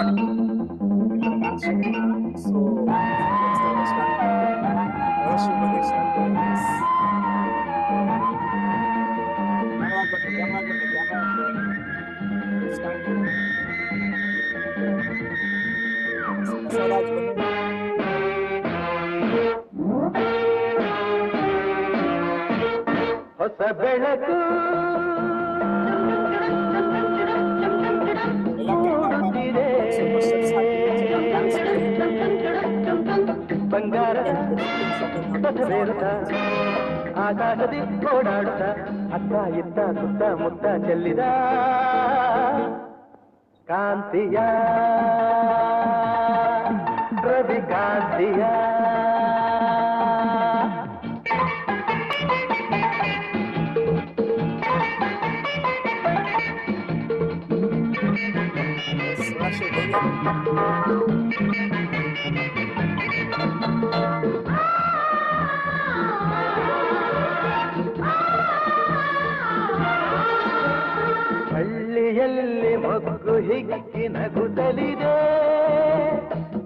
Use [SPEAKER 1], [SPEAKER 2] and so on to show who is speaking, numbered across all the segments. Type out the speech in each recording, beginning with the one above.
[SPEAKER 1] ಮಾಡಿ ಸೊ
[SPEAKER 2] ಹೊಸ ಬೆಳಕು ಬಂಗಾರದ ಪಥವೇರುತ್ತ ಆಕಾಶದಿ ಓಡಾಡುತ್ತ ಅತ್ತ ಇತ್ತ ಸುತ್ತ ಮುತ್ತ ಚೆಲ್ಲಿದ ಕಾಂತಿಯ ರವಿ ಕಾಂತಿಯ ಹಳ್ಳಿಯಲ್ಲಿ ಹಿಗ್ಗಿ ನಗುತ್ತಲಿದೆ.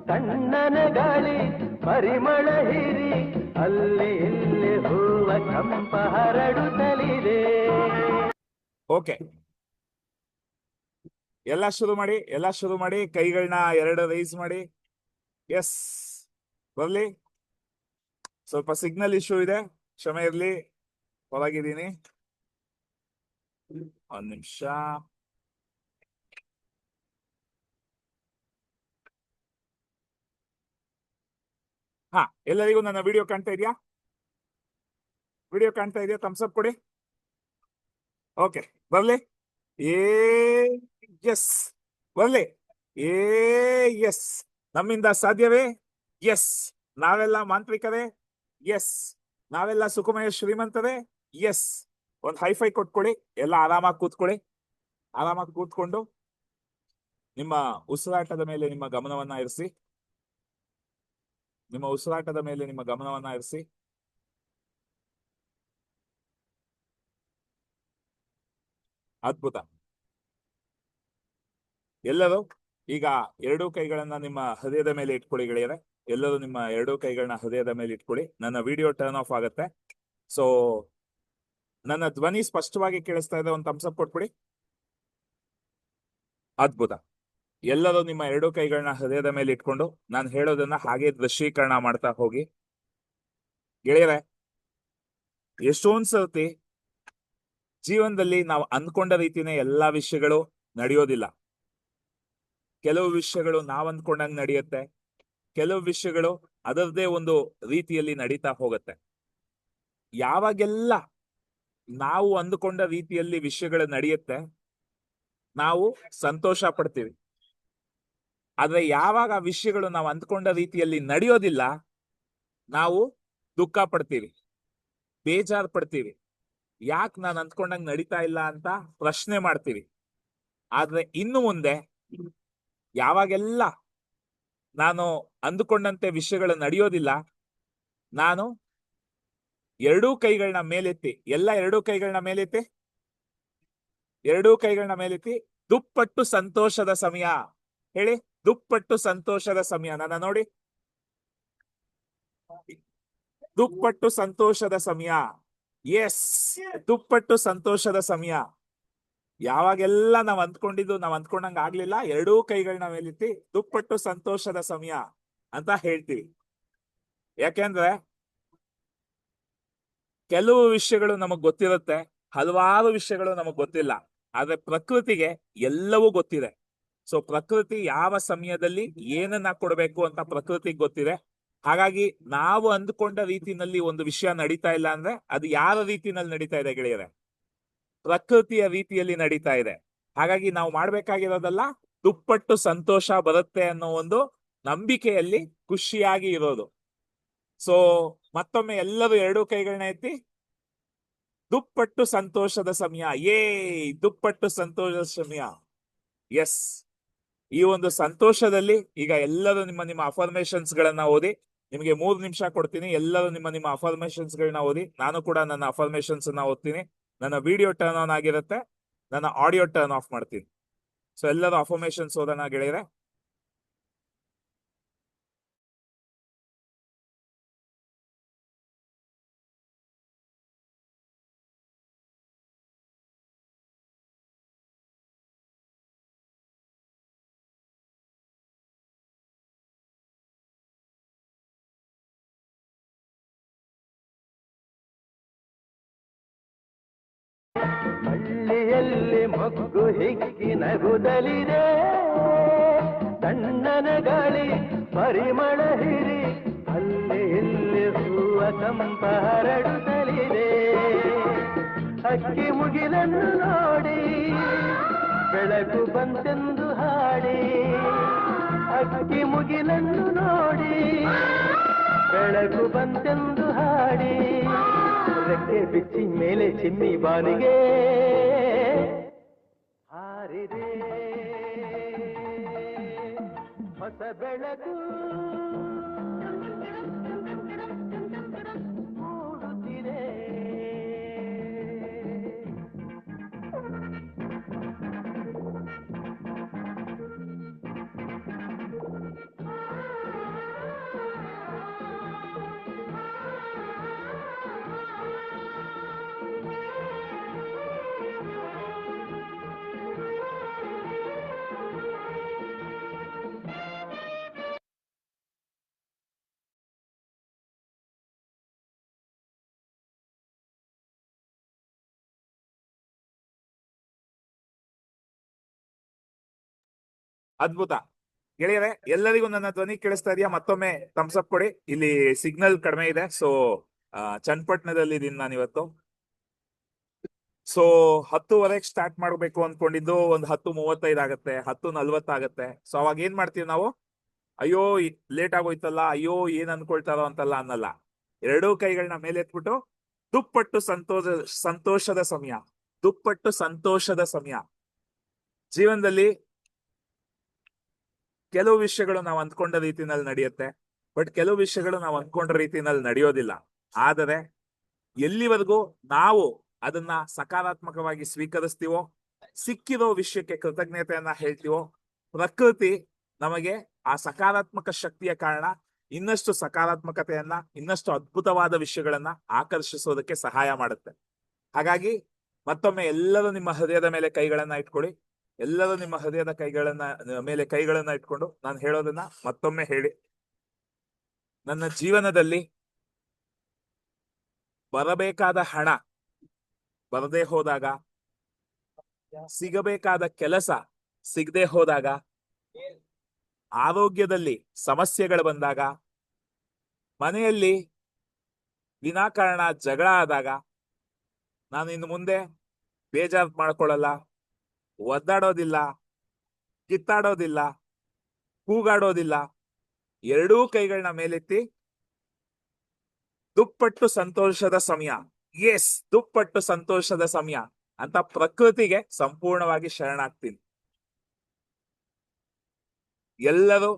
[SPEAKER 2] ತಣ್ಣನ ಗಾಳಿ ಪರಿಮಳ ಹಿರಿ ಅಲ್ಲಿ ಇಲ್ಲಿ ಹೂವ ಕಂಪ ಹರಡುತ್ತಲಿದೆ.
[SPEAKER 1] ಓಕೆ. ಎಲ್ಲ ಶುರು ಮಾಡಿ, ಎಲ್ಲ ಶುರು ಮಾಡಿ ಕೈಗಳನ್ನ ಎರಡು ರೈಸ್ ಮಾಡಿ. ಎಸ್ ಬರ್ಲಿ. ಸ್ವಲ್ಪ ಸಿಗ್ನಲ್ ಇಶ್ಯೂ ಇದೆ. ಕ್ಷಮೆ ಇರ್ಲಿ. ಹೊರಗಿದ್ದೀನಿ ಒಂದ್ ನಿಮಿಷ. ಹಾ, ಎಲ್ಲರಿಗೂ ನನ್ನ ವಿಡಿಯೋ ಕಾಣ್ತಾ ಇದೆಯಾ? ವಿಡಿಯೋ ಕಾಣ್ತಾ ಇದೆಯಾ? ಅಪ್ ಕೊಡಿ. ಓಕೆ ಬರ್ಲಿ. ಏ ಎಸ್ ಬರ್ಲಿ. ಏ ಎಸ್ ನಮ್ಮಿಂದ ಸಾಧ್ಯವೇ? ಎಸ್ ನಾವೆಲ್ಲ ಮಾಂತ್ರಿಕರೇ ಎಸ್ ನಾವೆಲ್ಲ ಸುಖಮಯ ಶ್ರೀಮಂತರೇ? ಎಸ್ ಒಂದು ಹೈಫೈ ಕೊಟ್ಕೊಳ್ಳಿ ಎಲ್ಲ ಆರಾಮಾಗಿ ಕೂತ್ಕೊಳ್ಳಿ ಆರಾಮಾಗಿ ಕೂತ್ಕೊಂಡು ನಿಮ್ಮ ಉಸಿರಾಟದ ಮೇಲೆ ನಿಮ್ಮ ಗಮನವನ್ನ ಇರಿಸಿ. ನಿಮ್ಮ ಉಸಿರಾಟದ ಮೇಲೆ ನಿಮ್ಮ ಗಮನವನ್ನ ಇರಿಸಿ. ಅದ್ಭುತ. ಎಲ್ಲರೂ ಈಗ ಎರಡೂ ಕೈಗಳನ್ನ ನಿಮ್ಮ ಹೃದಯದ ಮೇಲೆ ಇಟ್ಕೊಳ್ಳಿ ಗೆಳೆಯರೆ. ಎಲ್ಲರೂ ನಿಮ್ಮ ಎರಡೂ ಕೈಗಳನ್ನ ಹೃದಯದ ಮೇಲೆ ಇಟ್ಕೊಳ್ಳಿ. ನನ್ನ ವಿಡಿಯೋ ಟರ್ನ್ ಆಫ್ ಆಗುತ್ತೆ. ಸೊ ನನ್ನ ಧ್ವನಿ ಸ್ಪಷ್ಟವಾಗಿ ಕೇಳಿಸ್ತಾ ಇದೆ. ಒಂದು ಥಮ್ಸಪ್ ಕೊಟ್ಬಿಡಿ. ಅದ್ಭುತ. ಎಲ್ಲರೂ ನಿಮ್ಮ ಎರಡು ಕೈಗಳನ್ನ ಹೃದಯದ ಮೇಲೆ ಇಟ್ಕೊಂಡು ನಾನು ಹೇಳೋದನ್ನ ಹಾಗೆ ದೃಶ್ಯೀಕರಣ ಮಾಡ್ತಾ ಹೋಗಿ. ಗೆಳೆಯರೆ, ಎಷ್ಟೊಂದ್ ಸರ್ತಿ ಜೀವನದಲ್ಲಿ ನಾವು ಅಂದ್ಕೊಂಡ ರೀತಿನೇ ಎಲ್ಲಾ ವಿಷಯಗಳು ನಡೆಯೋದಿಲ್ಲ. ಕೆಲವು ವಿಷಯಗಳು ನಾವ್ ಅಂದ್ಕೊಂಡಂಗ್ ನಡೆಯುತ್ತೆ, ಕೆಲವು ವಿಷಯಗಳು ಅದರದೇ ಒಂದು ರೀತಿಯಲ್ಲಿ ನಡೀತಾ ಹೋಗುತ್ತೆ. ಯಾವಾಗೆಲ್ಲ ನಾವು ಅಂದುಕೊಂಡ ರೀತಿಯಲ್ಲಿ ವಿಷಯಗಳು ನಡೆಯುತ್ತೆ, ನಾವು ಸಂತೋಷ ಪಡ್ತೀವಿ. ಆದ್ರೆ ಯಾವಾಗ ಆ ವಿಷಯಗಳು ನಾವು ಅಂದ್ಕೊಂಡ ರೀತಿಯಲ್ಲಿ ನಡೆಯೋದಿಲ್ಲ, ನಾವು ದುಃಖ ಪಡ್ತೀವಿ, ಬೇಜಾರ್ ಪಡ್ತೀವಿ. ಯಾಕೆ ನಾನು ಅಂದ್ಕೊಂಡಂಗೆ ನಡೀತಾ ಇಲ್ಲ ಅಂತ ಪ್ರಶ್ನೆ ಮಾಡ್ತೀವಿ. ಆದ್ರೆ ಇನ್ನು ಮುಂದೆ ಯಾವಾಗೆಲ್ಲ ನಾನು ಅಂದುಕೊಂಡಂತೆ ವಿಷಯಗಳು ನಡೆಯೋದಿಲ್ಲ, ನಾನು ಎರಡೂ ಕೈಗಳನ್ನ ಮೇಲೆತ್ತಿ, ಎಲ್ಲ ಎರಡೂ ಕೈಗಳನ್ನ ಮೇಲೆತ್ತಿ, ಎರಡೂ ಕೈಗಳನ್ನ ಮೇಲೆತ್ತಿ ದುಪ್ಪಟ್ಟು ಸಂತೋಷದ ಸಮಯ ಹೇಳಿ. ದುಪ್ಪಟ್ಟು ಸಂತೋಷದ ಸಮಯ ನನ್ನ ನೋಡಿ. ದುಪ್ಪಟ್ಟು ಸಂತೋಷದ ಸಮಯ. ಎಸ್ ದುಪ್ಪಟ್ಟು ಸಂತೋಷದ ಸಮಯ. ಯಾವಾಗೆಲ್ಲ ನಾವ್ ಅಂದ್ಕೊಂಡಿದ್ದು ನಾವ್ ಅಂದ್ಕೊಂಡಂಗ ಆಗ್ಲಿಲ್ಲ, ಎರಡೂ ಕೈಗಳನ್ನ ಮೇಲಿತ್ತಿ ದುಪ್ಪಟ್ಟು ಸಂತೋಷದ ಸಮಯ ಅಂತ ಹೇಳ್ತೀವಿ. ಯಾಕೆಂದ್ರೆ ಕೆಲವು ವಿಷಯಗಳು ನಮಗ್ ಗೊತ್ತಿರುತ್ತೆ, ಹಲವಾರು ವಿಷಯಗಳು ನಮಗ್ ಗೊತ್ತಿಲ್ಲ, ಆದ್ರೆ ಪ್ರಕೃತಿಗೆ ಎಲ್ಲವೂ ಗೊತ್ತಿದೆ. ಸೊ ಪ್ರಕೃತಿ ಯಾವ ಸಮಯದಲ್ಲಿ ಏನನ್ನ ಕೊಡಬೇಕು ಅಂತ ಪ್ರಕೃತಿಗೆ ಗೊತ್ತಿದೆ. ಹಾಗಾಗಿ ನಾವು ಅಂದ್ಕೊಂಡ ರೀತಿನಲ್ಲಿ ಒಂದು ವಿಷಯ ನಡೀತಾ ಇಲ್ಲ ಅಂದ್ರೆ ಅದು ಯಾರ ರೀತಿನಲ್ಲಿ ನಡೀತಾ ಇದೆ ಗೆಳೆಯರೆ? ಪ್ರಕೃತಿಯ ರೀತಿಯಲ್ಲಿ ನಡೀತಾ ಇದೆ. ಹಾಗಾಗಿ ನಾವು ಮಾಡ್ಬೇಕಾಗಿರೋದಲ್ಲ ದುಪ್ಪಟ್ಟು ಸಂತೋಷ ಬರುತ್ತೆ ಅನ್ನೋ ಒಂದು ನಂಬಿಕೆಯಲ್ಲಿ ಖುಷಿಯಾಗಿ ಇರೋದು. ಸೊ ಮತ್ತೊಮ್ಮೆ ಎಲ್ಲರೂ ಎರಡೂ ಕೈಗಳನ್ನ ಎತ್ತಿ. ದುಪ್ಪಟ್ಟು ಸಂತೋಷದ ಸಮಯ. ಏ ದುಪ್ಪಟ್ಟು ಸಂತೋಷದ ಸಮಯ. ಎಸ್ ಈ ಒಂದು ಸಂತೋಷದಲ್ಲಿ ಈಗ ಎಲ್ಲರೂ ನಿಮ್ಮ ನಿಮ್ಮ ಅಫರ್ಮೇಶನ್ಸ್ ಗಳನ್ನ ಓದಿ, ನಿಮಗೆ ಮೂರು ನಿಮಿಷ ಕೊಡ್ತೀನಿ. ಎಲ್ಲರೂ ನಿಮ್ಮ ನಿಮ್ಮ ಅಫರ್ಮೇಶನ್ಸ್ ಗಳನ್ನ ಓದಿ. ನಾನು ಕೂಡ ನನ್ನ ಅಫರ್ಮೇಶನ್ಸ್ ಅನ್ನ ಓದ್ತೀನಿ. ನನ್ನ ವಿಡಿಯೋ ಟರ್ನ್ ಆನ್ ಆಗಿರುತ್ತೆ. ನನ್ನ ಆಡಿಯೋ ಟರ್ನ್ ಆಫ್ ಮಾಡ್ತೀನಿ. ಸೊ ಎಲ್ಲರೂ ಅಫರ್ಮೇಶನ್ಸ್ ಓದೋಣ ಗೆಳೆಯರೆ.
[SPEAKER 2] ಹಳ್ಳಿಯಲ್ಲಿ ಮಗ್ಗು ಹಿಕ್ಕಿ ನಗುದಲಿದೆ. ತಣ್ಣನ ಗಾಳಿ, ಪರಿಮಳ ಹಿರಿ, ಅಲ್ಲಿ ಇಲ್ಲಿ ಹೂವ ಕಂಪ ಹರಡುತ್ತಲಿದೆ. ಅಕ್ಕಿ ಮುಗಿಲನ್ನು ನೋಡಿ, ಬೆಳಕು ಬಂತೆಂದು ಹಾಡಿ. ಅಕ್ಕಿ ಮುಗಿಲನ್ನು ನೋಡಿ, ಬೆಳಕು ಬಂತೆಂದು ಹಾಡಿ. ರೆಕ್ಕೆ ಬಿಚ್ಚಿ ಮೇಲೆ ಚಿಮ್ಮಿ ಬಾನಿಗೆ ಹಾರಿದೆ ಹೊಸ ಬೆಳಕು
[SPEAKER 1] ಅದ್ಭುತ. ಗೆಳೆಯರೆ, ಎಲ್ಲರಿಗೂ ನನ್ನ ಧ್ವನಿ ಕೇಳಿಸ್ತಾ ಇದೆಯಾ? ಮತ್ತೊಮ್ಮೆ ಥಮ್ಸ್ ಅಪ್ ಕೊಡಿ. ಇಲ್ಲಿ ಸಿಗ್ನಲ್ ಕಡಿಮೆ ಇದೆ ಸೊ ಚನ್ನಪಟ್ಟಣದಲ್ಲಿ ಇದೀನಿ ನಾನು ಇವತ್ತು. ಸೊ ಹತ್ತುವರೆಗೆ ಸ್ಟಾರ್ಟ್ ಮಾಡ್ಬೇಕು ಅನ್ಕೊಂಡಿದ್ದು ಒಂದ್ ಹತ್ತು ಮೂವತ್ತೈದು ಆಗತ್ತೆ, ಹತ್ತು ನಲ್ವತ್ತಾಗತ್ತೆ ಸೊ ಅವಾಗ ಏನ್ ಮಾಡ್ತೀವಿ ನಾವು? ಅಯ್ಯೋ ಲೇಟ್ ಆಗೋಯ್ತಲ್ಲ, ಅಯ್ಯೋ, ಏನ್ ಅನ್ಕೊಳ್ತಾರೋ ಅಂತಲ್ಲ ಅನ್ನಲ್ಲ. ಎರಡೂ ಕೈಗಳನ್ನ ಮೇಲೆ ಎತ್ಬಿಟ್ಟು ದುಪ್ಪಟ್ಟು ಸಂತೋಷ, ಸಂತೋಷದ ಸಮಯ. ದುಪ್ಪಟ್ಟು ಸಂತೋಷದ ಸಮಯ. ಜೀವನದಲ್ಲಿ ಕೆಲವು ವಿಷಯಗಳು ನಾವು ಅಂದ್ಕೊಂಡ ರೀತಿನಲ್ಲಿ ನಡೆಯುತ್ತೆ, ಬಟ್ ಕೆಲವು ವಿಷಯಗಳು ನಾವು ಅಂದ್ಕೊಂಡ ರೀತಿನಲ್ಲಿ ನಡೆಯೋದಿಲ್ಲ. ಆದರೆ ಎಲ್ಲಿವರೆಗೂ ನಾವು ಅದನ್ನ ಸಕಾರಾತ್ಮಕವಾಗಿ ಸ್ವೀಕರಿಸ್ತೀವೋ, ಸಿಕ್ಕಿರೋ ವಿಷಯಕ್ಕೆ ಕೃತಜ್ಞತೆಯನ್ನ ಹೇಳ್ತೀವೋ, ಪ್ರಕೃತಿ ನಮಗೆ ಆ ಸಕಾರಾತ್ಮಕ ಶಕ್ತಿಯ ಕಾರಣ ಇನ್ನಷ್ಟು ಸಕಾರಾತ್ಮಕತೆಯನ್ನ, ಇನ್ನಷ್ಟು ಅದ್ಭುತವಾದ ವಿಷಯಗಳನ್ನ ಆಕರ್ಷಿಸೋದಕ್ಕೆ ಸಹಾಯ ಮಾಡುತ್ತೆ. ಹಾಗಾಗಿ ಮತ್ತೊಮ್ಮೆ ಎಲ್ಲರೂ ನಿಮ್ಮ ಹೃದಯದ ಮೇಲೆ ಕೈಗಳನ್ನ ಇಟ್ಕೊಳ್ಳಿ. ಎಲ್ಲರೂ ನಿಮ್ಮ ಹೃದಯದ ಕೈಗಳನ್ನ ಮೇಲೆ ಕೈಗಳನ್ನ ಇಟ್ಕೊಂಡು ನಾನು ಹೇಳೋದನ್ನ ಮತ್ತೊಮ್ಮೆ ಹೇಳಿ. ನನ್ನ ಜೀವನದಲ್ಲಿ ಬರಬೇಕಾದ ಹಣ ಬರದೆ ಹೋದಾಗ, ಸಿಗಬೇಕಾದ ಕೆಲಸ ಸಿಗದೆ ಹೋದಾಗ, ಆರೋಗ್ಯದಲ್ಲಿ ಸಮಸ್ಯೆಗಳು ಬಂದಾಗ, ಮನೆಯಲ್ಲಿ ವಿನಾಕಾರಣ ಜಗಳ ಆದಾಗ ನಾನು ಇನ್ನು ಮುಂದೆ ಬೇಜಾರ್ ಮಾಡ್ಕೊಳ್ಳಲ್ಲ. ಒದ್ದಾಡೋದಿಲ್ಲ, ಕಿತ್ತಾಡೋದಿಲ್ಲ, ಕೂಗಾಡೋದಿಲ್ಲ, ಎರಡೂ ಕೈಗಳನ್ನ ಮೇಲೆತ್ತಿ ದುಪ್ಪಟ್ಟು ಸಂತೋಷದ ಸಮಯ. ಎಸ್ ದುಪ್ಪಟ್ಟು ಸಂತೋಷದ ಸಮಯ ಅಂತ ಪ್ರಕೃತಿಗೆ ಸಂಪೂರ್ಣವಾಗಿ ಶರಣಾಗ್ತೀನಿ. ಎಲ್ಲರೂ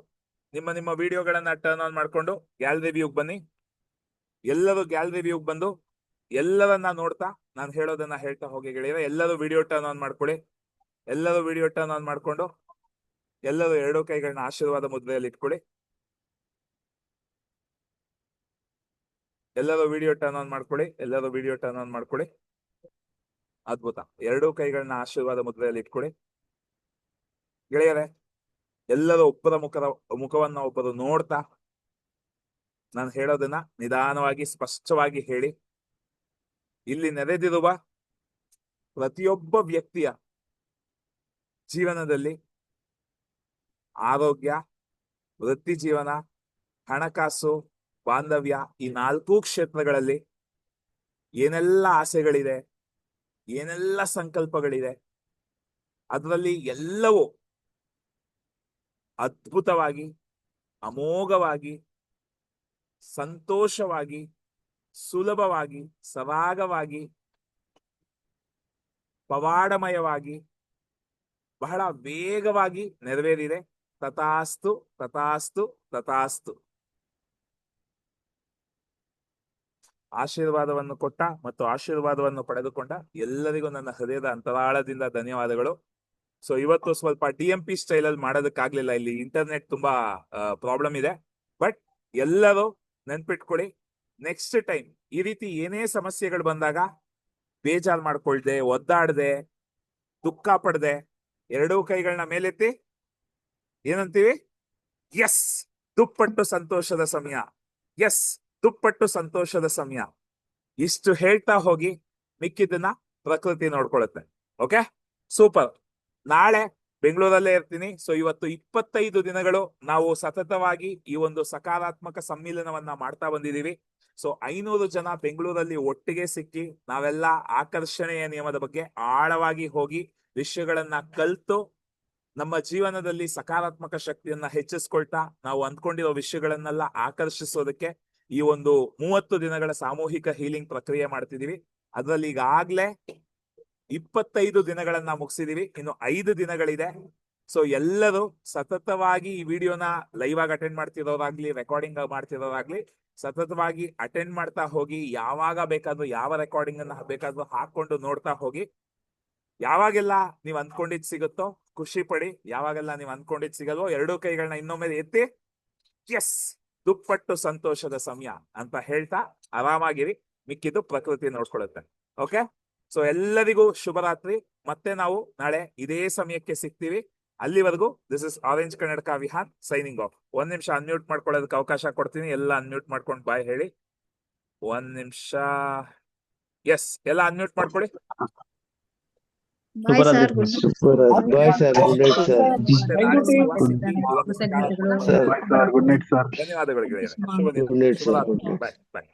[SPEAKER 1] ನಿಮ್ಮ ನಿಮ್ಮ ವಿಡಿಯೋಗಳನ್ನ ಟರ್ನ್ ಆನ್ ಮಾಡ್ಕೊಂಡು ಗ್ಯಾಲರಿ ವ್ಯೂಗ್ ಬನ್ನಿ. ಎಲ್ಲರೂ ಗ್ಯಾಲರಿ ವ್ಯೂಗ್ ಬಂದು ಎಲ್ಲರನ್ನ ನೋಡ್ತಾ ನಾನು ಹೇಳೋದನ್ನ ಹೇಳ್ತಾ ಹೋಗಿ ಗೆಳೆಯರೆ, ಎಲ್ಲರೂ ವಿಡಿಯೋ ಟರ್ನ್ ಆನ್ ಮಾಡ್ಕೊಳ್ಳಿ. ಎಲ್ಲರೂ ವಿಡಿಯೋ ಟರ್ನ್ ಆನ್ ಮಾಡ್ಕೊಂಡು ಎಲ್ಲರೂ ಎರಡೂ ಕೈಗಳನ್ನ ಆಶೀರ್ವಾದ ಮುದ್ರೆಯಲ್ಲಿ ಇಟ್ಕೊಳ್ಳಿ ಎಲ್ಲರೂ ವಿಡಿಯೋ ಟರ್ನ್ ಆನ್ ಮಾಡ್ಕೊಳ್ಳಿ ಎಲ್ಲರೂ ವಿಡಿಯೋ ಟರ್ನ್ ಆನ್ ಮಾಡ್ಕೊಳ್ಳಿ ಅದ್ಭುತ. ಎರಡೂ ಕೈಗಳನ್ನ ಆಶೀರ್ವಾದ ಮುದ್ರೆಯಲ್ಲಿ ಇಟ್ಕೊಳ್ಳಿ ಗೆಳೆಯರೆ ಎಲ್ಲರೂ ಒಬ್ಬರ ಮುಖದ, ಮುಖವನ್ನ ಒಬ್ಬರು ನೋಡ್ತಾ ನಾನು ಹೇಳೋದನ್ನ ನಿಧಾನವಾಗಿ, ಸ್ಪಷ್ಟವಾಗಿ ಹೇಳಿ. ಇಲ್ಲಿ ನೆರೆದಿರುವ ಪ್ರತಿಯೊಬ್ಬ ವ್ಯಕ್ತಿಯ ಜೀವನದಲ್ಲಿ ಆರೋಗ್ಯ, ವೃತ್ತಿ ಜೀವನ, ಹಣಕಾಸು, ಬಾಂಧವ್ಯ ಈ ನಾಲ್ಕು ಕ್ಷೇತ್ರಗಳಲ್ಲಿ ಏನೆಲ್ಲ ಆಸೆಗಳಿದೆ, ಏನೆಲ್ಲ ಸಂಕಲ್ಪಗಳಿದೆ, ಅದರಲ್ಲಿ ಎಲ್ಲವೂ ಅದ್ಭುತವಾಗಿ, ಅಮೋಘವಾಗಿ, ಸಂತೋಷವಾಗಿ, ಸುಲಭವಾಗಿ, ಸರಾಗವಾಗಿ, ಪವಾಡಮಯವಾಗಿ ಬಹಳ ವೇಗವಾಗಿ ನೆರವೇರಿದೆ. ತಥಾಸ್ತು ತಥಾಸ್ತು ತಥಾಸ್ತು. ಆಶೀರ್ವಾದವನ್ನು ಕೊಟ್ಟ ಮತ್ತು ಆಶೀರ್ವಾದವನ್ನು ಪಡೆದುಕೊಂಡ ಎಲ್ಲರಿಗೂ ನನ್ನ ಹೃದಯದ ಅಂತರಾಳದಿಂದ ಧನ್ಯವಾದಗಳು. ಸೊ ಇವತ್ತು ಸ್ವಲ್ಪ ಡಿ ಎಂ ಪಿ ಸ್ಟೈಲ್ ಅಲ್ಲಿ ಮಾಡೋದಕ್ಕಾಗ್ಲಿಲ್ಲ. ಇಲ್ಲಿ ಇಂಟರ್ನೆಟ್ ತುಂಬಾ ಪ್ರಾಬ್ಲಮ್ ಇದೆ. ಬಟ್ ಎಲ್ಲರೂ ನೆನ್ಪಿಟ್ಕೊಳ್ಳಿ ನೆಕ್ಸ್ಟ್ ಟೈಮ್ ಈ ರೀತಿ ಏನೇ ಸಮಸ್ಯೆಗಳು ಬಂದಾಗ ಬೇಜಾರ್ ಮಾಡ್ಕೊಳ್ದೆ, ಒದ್ದಾಡದೆ, ದುಃಖ ಪಡದೆ ಎರಡೂ ಕೈಗಳನ್ನ ಮೇಲೆತ್ತಿ ಏನಂತೀವಿ? ಎಸ್ ದುಪ್ಪಟ್ಟು ಸಂತೋಷದ ಸಮಯ. ಎಸ್ ದುಪ್ಪಟ್ಟು ಸಂತೋಷದ ಸಮಯ. ಇಷ್ಟು ಹೇಳ್ತಾ ಹೋಗಿ ಮಿಕ್ಕಿದ್ದನ್ನ ಪ್ರಕೃತಿ ನೋಡ್ಕೊಳ್ಳುತ್ತೆ ಓಕೆ ಸೂಪರ್ ನಾಳೆ ಬೆಂಗಳೂರಲ್ಲೇ ಇರ್ತೀನಿ. ಸೊ ಇವತ್ತು ಇಪ್ಪತ್ತೈದು ದಿನಗಳು ನಾವು ಸತತವಾಗಿ ಈ ಒಂದು ಸಕಾರಾತ್ಮಕ ಸಮ್ಮಿಲನವನ್ನ ಮಾಡ್ತಾ ಬಂದಿದೀವಿ ಸೊ ಐನೂರು ಜನ ಬೆಂಗಳೂರಲ್ಲಿ ಒಟ್ಟಿಗೆ ಸಿಕ್ಕಿ ನಾವೆಲ್ಲ ಆಕರ್ಷಣೆಯ ನಿಯಮದ ಬಗ್ಗೆ ಆಳವಾಗಿ ಹೋಗಿ ವಿಷಯಗಳನ್ನ ಕಲ್ತು ನಮ್ಮ ಜೀವನದಲ್ಲಿ ಸಕಾರಾತ್ಮಕ ಶಕ್ತಿಯನ್ನ ಹೆಚ್ಚಿಸ್ಕೊಳ್ತಾ ನಾವು ಅಂದ್ಕೊಂಡಿರೋ ವಿಷಯಗಳನ್ನೆಲ್ಲ ಆಕರ್ಷಿಸೋದಕ್ಕೆ ಈ ಒಂದು ಮೂವತ್ತು ದಿನಗಳ ಸಾಮೂಹಿಕ ಹೀಲಿಂಗ್ ಪ್ರಕ್ರಿಯೆ ಮಾಡ್ತಿದೀವಿ. ಅದರಲ್ಲಿ ಈಗಾಗ್ಲೇ ಇಪ್ಪತ್ತೈದು ದಿನಗಳನ್ನ ಮುಗಿಸಿದೀವಿ. ಇನ್ನು ಐದು ದಿನಗಳಿದೆ. ಸೊ ಎಲ್ಲರೂ ಸತತವಾಗಿ ಈ ವಿಡಿಯೋನ ಲೈವ್ ಆಗಿ ಅಟೆಂಡ್ ಮಾಡ್ತಿರೋರಾಗ್ಲಿ ರೆಕಾರ್ಡಿಂಗ್ ಮಾಡ್ತಿರೋರಾಗ್ಲಿ ಸತತವಾಗಿ ಅಟೆಂಡ್ ಮಾಡ್ತಾ ಹೋಗಿ, ಯಾವಾಗ ಬೇಕಾದ್ರೂ ಯಾವ ರೆಕಾರ್ಡಿಂಗ್ ಅನ್ನ ಬೇಕಾದ್ರೂ ಹಾಕೊಂಡು ನೋಡ್ತಾ ಹೋಗಿ ಯಾವಾಗೆಲ್ಲ ನೀವ್ ಅನ್ಕೊಂಡಿದ್ ಸಿಗುತ್ತೋ, ಖುಷಿ ಪಡಿ. ಯಾವಾಗೆಲ್ಲ ನೀವ್ ಅನ್ಕೊಂಡಿದ್ ಸಿಗಲ್ವೋ, ಎರಡೂ ಕೈಗಳನ್ನ ಇನ್ನೊಮ್ಮೆ ಎತ್ತಿ ಎಸ್ ದುಪ್ಪಟ್ಟು ಸಂತೋಷದ ಸಮಯ ಅಂತ ಹೇಳ್ತಾ ಆರಾಮಾಗಿರಿ. ಮಿಕ್ಕಿದ್ದು ಪ್ರಕೃತಿ ನೋಡ್ಕೊಳುತ್ತೆ ಓಕೆ? ಸೊ, ಎಲ್ಲರಿಗೂ ಶುಭರಾತ್ರಿ. ಮತ್ತೆ ನಾವು ನಾಳೆ ಇದೇ ಸಮಯಕ್ಕೆ ಸಿಗ್ತೀವಿ. ಅಲ್ಲಿವರೆಗೂ ದಿಸ್ ಇಸ್ ಆರೆಂಜ್ ಕನ್ನಡಕ ವಿಹಾನ್ ಸೈನಿಂಗ್ ಆಫ್ ಒಂದ್ ನಿಮಿಷ ಅನ್ಮ್ಯೂಟ್ ಮಾಡ್ಕೊಳ್ಳೋದಕ್ಕೆ ಅವಕಾಶ ಕೊಡ್ತೀನಿ. ಎಲ್ಲ ಅನ್ಮ್ಯೂಟ್ ಮಾಡ್ಕೊಂಡು ಬಾಯ್ ಹೇಳಿ. ಒಂದ್ ನಿಮಿಷ. ಎಸ್ ಎಲ್ಲ ಅನ್ಮ್ಯೂಟ್ ಮಾಡ್ಕೊಳ್ಳಿ.
[SPEAKER 3] Bye sir good
[SPEAKER 4] bye sir good night sir
[SPEAKER 1] ಮತ್ತೆ ನಾಳೆ ಸಿಗುವ. ಈ ಒಂದು
[SPEAKER 3] ಧನ್ಯವಾದಗಳು.
[SPEAKER 1] ಸಕಾರಾತ್ಮಕ
[SPEAKER 5] ಗುಡ್ ನೈಟ್ ಸರ್
[SPEAKER 1] ಧನ್ಯವಾದಗಳು ಗೆಳೆಯರೇ. ಶುಭ ದಿನ
[SPEAKER 4] ಗುಡ್ ನೈಟ್ ಸರ್
[SPEAKER 1] ಶುಭರಾತ್ರಿ
[SPEAKER 4] ಗುಡ್ ನೈಟ್
[SPEAKER 1] ಬಾಯ್ ಬಾಯ್